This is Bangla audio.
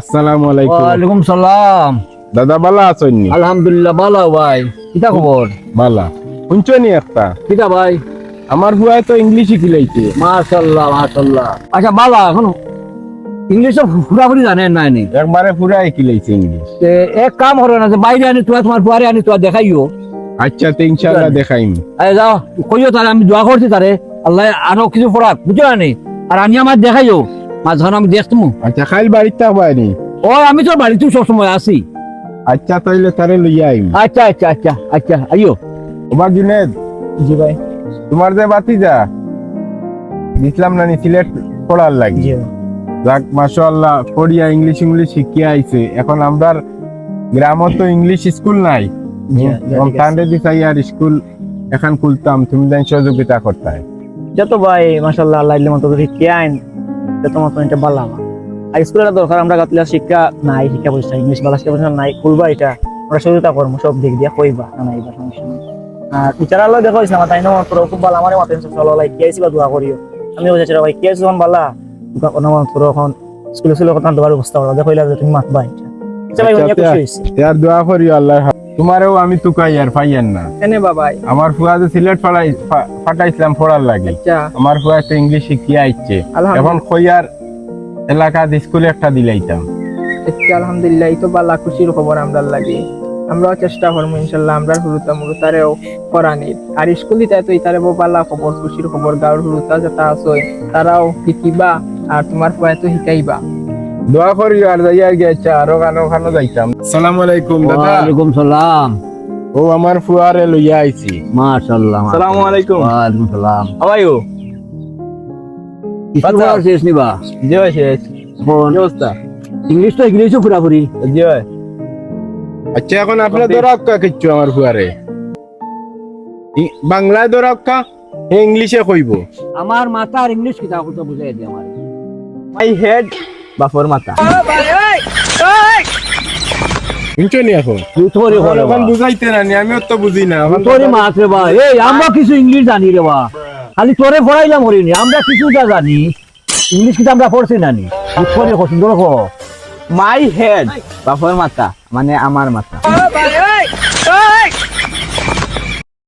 আসসালামু আলাইকুম। ওয়ালাইকুম সালাম। দাদা বালা আছেন আলহামদুলিল্লাহ ভালো ভাই। খবর? বালা শুনছনি একটা? ভাই? আমার বুয়াই তো ইংলিশ শিখিলাইছে মাশাল্লাহ মাশাল্লাহ। আচ্ছা বালা এখন ইংলিশে পুরাপুরি জানেন নাই নি একবারে পুরা শিখিলাইছে ইংলিশ। এক কাম হবে না যে বাইরে আনি তোমার তোমার পুয়ারে আনি তোমার দেখাইও। আচ্ছা তো ইনশাআল্লাহ দেখাইম। আরে যাও কইও তারে আমি দোয়া করছি তারে। আল্লাহ আরও কিছু পড়াক বুঝছ না? আর আনি আমার দেখাইও। মাঝ যখন আমি দেখতাম আচ্ছা খাইল বাড়িতে থাকবানি ও আমি তো বাড়িতে সবসময় আসি আচ্ছা তাইলে তারে লইয়া আইম। আচ্ছা আচ্ছা আচ্ছা আচ্ছা আইও। ওবা জুনেদ। জি ভাই। তোমার যে বাতিজা দিছিলাম না নি সিলেট পড়ার লাগি। যাক মাশাআল্লাহ পড়িয়া ইংলিশ ইংলিশ শিখিয়া আইছে। এখন আমরার গ্রামত তো ইংলিশ স্কুল নাই। তান্ডে দিছাই আর স্কুল এখন খুলতাম তুমি জানি সহযোগিতা করতে যত ভাই মাশাআল্লাহ আল্লাহ মতো শিক্ষা আইন। যত মতো এটা বালা আর স্কুলের দরকার আমরা গাতলে শিক্ষা নাই শিক্ষা প্রতিষ্ঠান ইংলিশ বালা শিক্ষা প্রতিষ্ঠান নাই খুলবা এটা। আমরা সহযোগিতা করব সব দিক দিয়ে কইবা না সমস্যা নাই। আর দেখো ইসলাম তাই না খুব ভালো আমার মাথা চলো লাই কি আইছি বা দোয়া করিও। আমি বলছি ভাই কি যখন বালা কোনো তোর এখন স্কুলে স্কুলে কথা দেওয়ার ব্যবস্থা করো দেখো তুমি মাতবা এটা। আচ্ছা ভাই আচ্ছা, খুশি। দোয়া করি আল্লাহ তোমারও আমি তুকাই আর ফাইয়ান না। এনে বাবাই? আমার ফুয়া যে সিলেট ফালাই ফাটাইছিলাম পড়ার লাগে। আচ্ছা। আমার ফুয়া তো ইংলিশ শিখিয়ে আইছে। এখন খইয়ার এলাকাত স্কুলে একটা দিলাইতাম। আচ্ছা আলহামদুলিল্লাহ এই তো বালা খুশির খবর আমরা লাগে। আমরাও চেষ্টা করব ইনশাল্লাহ আমরা হুরুতা মুরুতারেও করানির আর স্কুল দিতে তো ইতারে বালা খবর খুশির খবর গাঁর হুরুতা যেটা আছে তারাও শিকিবা আর তোমার ফুয়ায় তো শিকাইবা। দোয়া করি আর যাইয়া গেছে আরও গানো খানো যাইতাম। সালাম আলাইকুম দাদা। ওয়ালাইকুম সালাম। ও আমার ফুয়ারে লইয়া আইছি। মাশাল্লাহ আসসালামু আলাইকুম। ওয়ালাইকুম সালাম। শেষ নিবা জি ভাই শেষ অবস্থা? ইংলিশ তো ইংলিশও পুরাপুরি জি ভাই। আচ্ছা এখন আপনার দরক্কা কিচ্ছু আমার ফুয়ারে? বাংলায় দরক্কা হে ইংলিশে কইব? আমার মাথার ইংলিশ কিতাব তো বুঝাই দিয়ে আমার। মাই হেড আমরা কিছু ইংলিশ জানি রে বা খালি তোরে পড়াইলাম হরিনি আমরা কিছুটা জানি ইংলিশ আমরা পড়ছি মাই হেড বাপর মাথা মানে আমার মাথা।